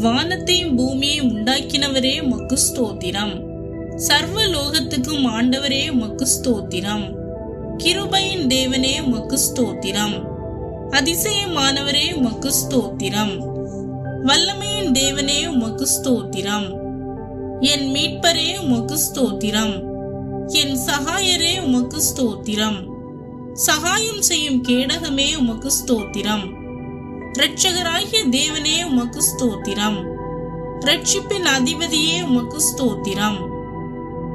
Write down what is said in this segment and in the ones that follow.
வானத்தையும் பூமியையும் உண்டாக்கினவரே மக்கு ஸ்தோத்திரம். சர்வ லோகத்துக்கும் ஆண்டவரே மக்கு ஸ்தோத்திரம். கிருபையின் தேவனே மக்கு ஸ்தோத்திரம். அதிசயமானவரே மக்கு ஸ்தோத்திரம். வல்லமையின் தேவனே உமக்கு ஸ்தோத்திரம். என் மீட்பரே உமக்கு ஸ்தோத்திரம். என் சகாயரே உமக்கு ஸ்தோத்திரம். சகாயம் செய்யும் கேடகமே உமக்கு ஸ்தோத்திரம். ரட்சகராகிய தேவனே உமக்கு ஸ்தோத்திரம். ரட்சிப்பின் அதிபதியே உமக்கு ஸ்தோத்திரம்.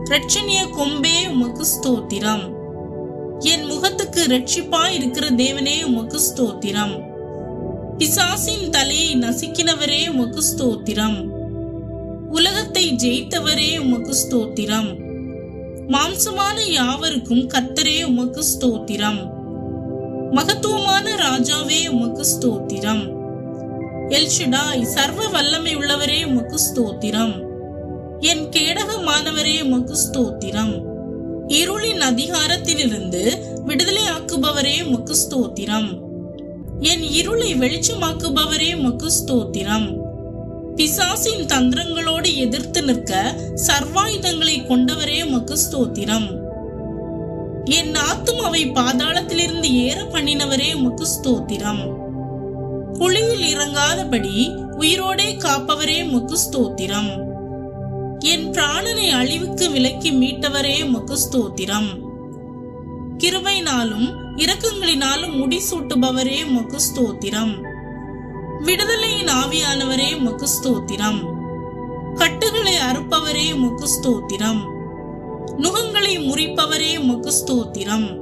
ரட்சணிய கொம்பே உமக்கு ஸ்தோத்திரம். என் முகத்துக்கு ரட்சிப்பா இருக்கிற தேவனே உமக்கு ஸ்தோத்திரம். பிசாசின் தலையை நசுக்கினவரே உமக்கு ஸ்தோத்திரம். உலகத்தை ஜெயித்தவரே உமக்கு ஸ்தோத்திரம். மாம்சமான யாவருக்கும் கத்தரே உமக்கு ஸ்தோத்திரம். மகத்துவமான ராஜாவே உமக்கு ஸ்தோத்திரம். எல்ஷடாய் சர்வ வல்லமை உள்ளவரே உமக்கு ஸ்தோத்திரம். என் கேடகமானவரே உமக்கு ஸ்தோத்திரம். இருளின் அதிகாரத்திலிருந்து விடுதலை ஆக்குபவரே உமக்கு ஸ்தோத்திரம். என் இருளை வெளிச்சமாக்குபவரே உமக்கு ஸ்தோத்திரம். பிசாசின் தந்திரங்களோடு எதிர்த்து நிற்க சர்வாயுதங்களை கொண்டவரே உமக்கு ஸ்தோத்திரம். என் ஆத்துமாவை பாதாளத்திலிருந்து ஏற பண்ணினவரே உமக்கு ஸ்தோத்திரம். குழியில் இறங்காதபடி உயிரோடே காப்பவரே உமக்கு ஸ்தோத்திரம். என் பிராணனை அழிவுக்கு விலக்கி மீட்டவரே உமக்கு ஸ்தோத்திரம். கிருபையினாலும் இரக்கங்களினாலும் முடிசூட்டுபவரே உமக்கு ஸ்தோத்திரம். விடுதலையின் ஆவியானவரே உமக்கு ஸ்தோத்திரம். கட்டுகளை அறுப்பவரே உமக்கு ஸ்தோத்திரம். நுகங்களை முறிப்பவரே உமக்கு ஸ்தோத்திரம்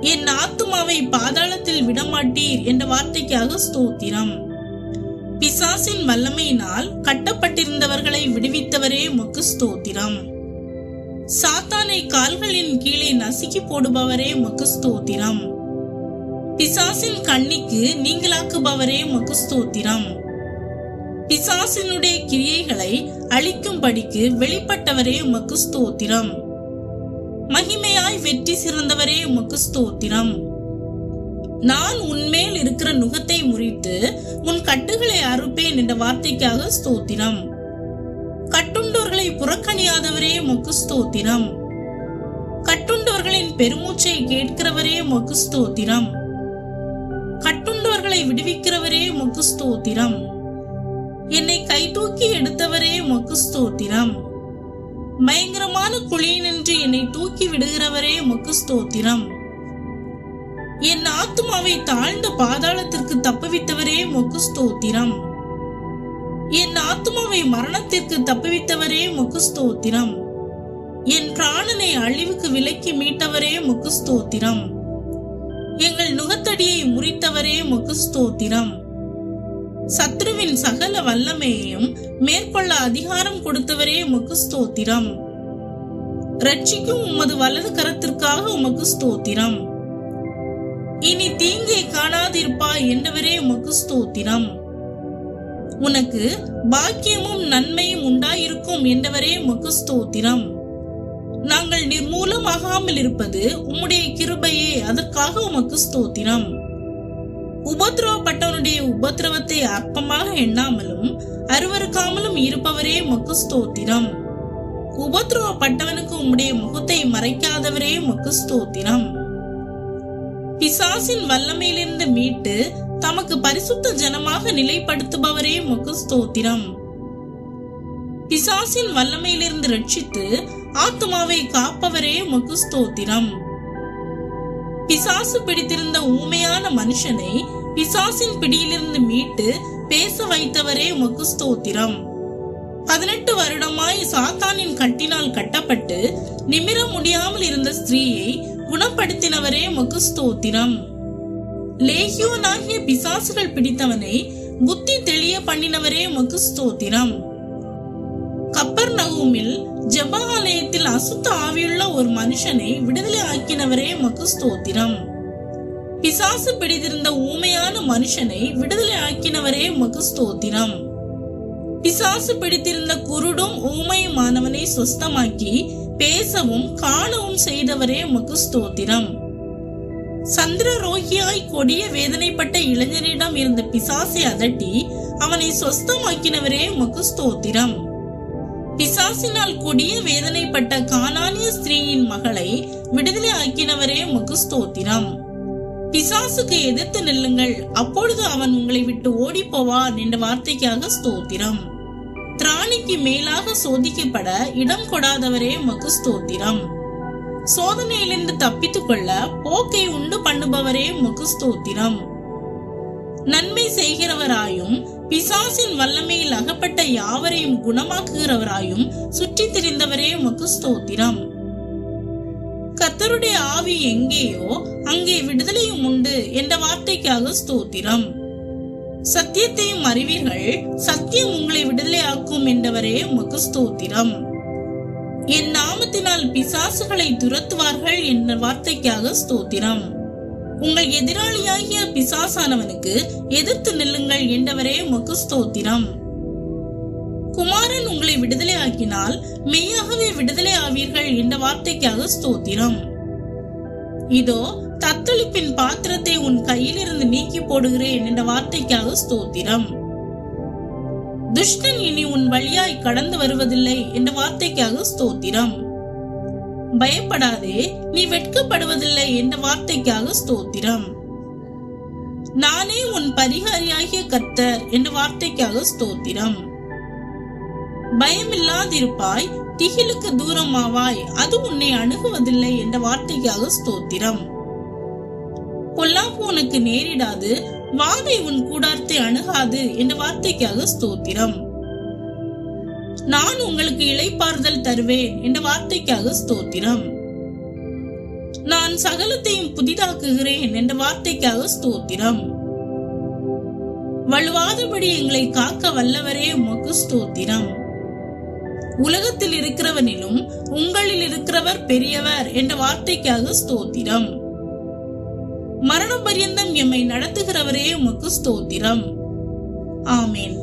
என் ஆத்துமாவை பாதாளத்தில் விடமாட்டீர் என்ற வார்த்தைக்காக ஸ்தோத்திரம். பிசாசின் வல்லமையினால் கட்டப்பட்டிருந்தவர்களை விடுவித்தவரே உமக்கு ஸ்தோத்திரம் சாத்தானை கால்களின் கீழே நசுக்கி போடுபவரே உமக்கு ஸ்தோத்திரம் பிசாசின் கண்ணிக்கு நீங்களாக்குபவரே உமக்கு ஸ்தோத்திரம் பிசாசினுடைய கிரியைகளை அழிக்கும்படிக்கு வெளிப்பட்டவரே உமக்கு ஸ்தோத்திரம். மகிமையாய் வெற்றி சிறந்தவரே உமக்கு ஸ்தோத்திரம். நான் உன்மேல் இருக்கிற நுகத்தை முறித்து உன் கட்டுகளை அறுப்பேன் என்ற வார்த்தைக்காக ஸ்தோத்திரம். கட்டுண்டோர்களை புறக்கணியாதவரே உமக்கு ஸ்தோத்திரம். கட்டுண்டவர்களின் பெருமூச்சை கேட்கிறவரே உமக்கு ஸ்தோத்திரம். கட்டுண்டவர்களை விடுவிக்கிறவரே உமக்கு ஸ்தோத்திரம். என்னை கை தூக்கி எடுத்தவரே உமக்கு ஸ்தோத்திரம். பயங்கரமான குழியினின்று என்னை தூக்கி விடுகிறவரே உமக்கு ஸ்தோத்திரம். என் ஆத்துமாவை தாழ்ந்த பாதாளத்திற்கு தப்புவித்தவரே உமக்கு ஸ்தோத்திரம். என் ஆத்துமாவை மரணத்திற்கு தப்புவித்தவரே உமக்கு ஸ்தோத்திரம். என் பிராணனை அழிவுக்கு விலக்கி மீட்டவரே உமக்கு ஸ்தோத்திரம். எங்கள் நுகத்தடியை முறித்தவரே உமக்கு ஸ்தோத்திரம். சத்ருவின் சகல வல்லமையையும் மேற்கொள்ள அதிகாரம் கொடுத்தவரே உமக்கு ஸ்தோத்திரம். ரட்சிக்கும் உமது வலது கரத்திற்காக உமக்கு ஸ்தோத்திரம். இனி தீங்கை காணாதிருப்பா என்றவரே உமக்கு ஸ்தோத்திரம். உனக்கு பாக்கியமும் நன்மையும் உண்டாயிருக்கும் என்றவரே உமக்கு ஸ்தோத்திரம். நாங்கள் நிர்மூலமாகாமல் இருப்பது உம்முடைய கிருபையே அதற்காக உமக்கு ஸ்தோத்திரம். உபத்திரவப்பட்டவனுடைய உபத்திரவத்தை அற்பமாக எண்ணாமலும் அருவருக்காமலும் இருப்பவரே மக்கு ஸ்தோத்திரம் உபத்திரவப்பட்டவனுக்கு உம்முடைய முகத்தை மறைக்காதவரே மக்கு ஸ்தோத்திரம் பிசாசின் வல்லமையிலிருந்து மீட்டு தமக்கு பரிசுத்த ஜனமாக நிலைப்படுத்துபவரே முகஸ்தோத்திரம் ஸ்தோத்திரம் பிசாசின் வல்லமையிலிருந்து ரட்சித்து ஆத்துமாவை காப்பவரே உமக்கு ஸ்தோத்திரம் பிசாசு பிடித்திருந்த ஊமையான மனுஷனை பிசாசின் பிடியிலிருந்து மீட்டு பேச வைத்தவரே உமக்கு ஸ்தோத்திரம். பதினெட்டு வருடமாய் சாத்தானின் கட்டினால் கட்டப்பட்டு நிமிர முடியாமல் இருந்த ஸ்திரீயை குணப்படுத்தினவரே உமக்கு ஸ்தோத்திரம். லேகியோனாகிய பிசாசுகள் பிடித்தவனை புத்தி தெளிய பண்ணினவரே உமக்கு ஸ்தோத்திரம். கப்பர் நகூமில் அசுத்த ஆவியுள்ள ஒரு மனுஷனை விடுதலை ஆக்கினவரே உமக்கு ஸ்தோத்திரம். பிசாசு பிடித்திருந்த ஊமையான மனுஷனை விடுதலை ஆக்கினவரே உமக்கு ஸ்தோத்திரம். பிசாசு பிடித்திருந்த குருடும் ஊமையுமானவனை சொஸ்தமாக்கி பேசவும் காணவும் செய்தவரே உமக்கு ஸ்தோத்திரம். சந்திரரோகியாய் கொடிய வேதனைப்பட்ட இளைஞனிடம் இருந்த பிசாசை அதட்டி அவனை சொஸ்தமாக்கினவரே உமக்கு ஸ்தோத்திரம். பிசாசினால் கூடிய வேதனைப்பட்ட கானானிய ஸ்திரீயின் மகளை விடுதலை ஆக்கினவரே உமக்கு ஸ்தோத்திரம். பிசாசுக்கு எதிர்த்து நில்லுங்கள் அப்பொழுது அவன் உங்களை விட்டு ஓடி போவான் என்ற வார்த்தைக்காக ஸ்தோத்திரம். திராணிக்கு மேலாக சோதிக்கப்பட இடம் கொடாதவரே உமக்கு ஸ்தோத்திரம். சோதனையிலிருந்து தப்பித்துக் கொள்ள போக்கை உண்டு பண்ணுபவரே உமக்கு ஸ்தோத்திரம். நன்மை செய்கிறவராயும் பிசாசின் வல்லமையில் அகப்பட்ட யாவரையும் குணமாக்குகிறவராயும் சுற்றி திரிந்தவரே உமக்கு ஸ்தோத்திரம். கத்தருடைய ஆவி எங்கேயோ அங்கே விடுதலையும் உண்டு என்ற வார்த்தைக்காக ஸ்தோத்திரம். சத்தியத்தையும் அறிவீர்கள் சத்தியம் உங்களை விடுதலையாக்கும் என்றவரே உமக்கு ஸ்தோத்திரம். என் நாமத்தினால் பிசாசுகளை துரத்துவார்கள் என்ற வார்த்தைக்காக ஸ்தோத்திரம். உங்கள் எதிராளியாகிய பிசாசானவனுக்கு எதிர்த்து நில்லுங்கள் என்றவரே உமக்கு ஸ்தோத்திரம். குமாரன் உங்களை விடுதலை ஆக்கினால் மெய்யாகவே விடுதலை ஆவீர்கள் என்ற வார்த்தைக்காக ஸ்தோத்திரம். இதோ தத்தளிப்பின் பாத்திரத்தை உன் கையிலிருந்து நீக்கி போடுகிறேன் என்ற வார்த்தைக்காக ஸ்தோத்திரம். துஷ்டன் இனி உன் வழியாய் கடந்து வருவதில்லை என்ற வார்த்தைக்காக ஸ்தோத்திரம். பயப்படாதே நீ வெட்கப்படுவதில்லை என்ற வார்த்தைக்காக ஸ்தோத்திரம். நானே உன் பரிகாரியாகிய கர்த்தர் என்ற வார்த்தைக்காக ஸ்தோத்திரம். பயமில்லாதிருப்பாய் திகிலுக்கு தூரமாவாய் அது உன்னை அணுகுவதில்லை என்ற வார்த்தைக்காக ஸ்தோத்திரம். பொல்லாப்பு உனக்கு நேரிடாது வாதை உன் கூடாரத்தை அணுகாது என்ற வார்த்தைக்காக ஸ்தோத்திரம். நான் உங்களுக்கு இளைப்பாறுதல் தருவேன் என்ற வார்த்தைக்காக ஸ்தோத்திரம். நான் சகலத்தையும் புதிதாக்குகிறேன் என்ற வார்த்தைக்காக ஸ்தோத்திரம். வலுவாதபடி எங்களை காக்க வல்லவரே உமக்கு ஸ்தோத்திரம். உலகத்தில் இருக்கிறவனிலும் உங்களில் இருக்கிறவர் பெரியவர் என்ற வார்த்தைக்காக ஸ்தோத்திரம். மரண பரியந்தம் எம்மை நடத்துகிறவரே உமக்கு ஸ்தோத்திரம். ஆமேன்.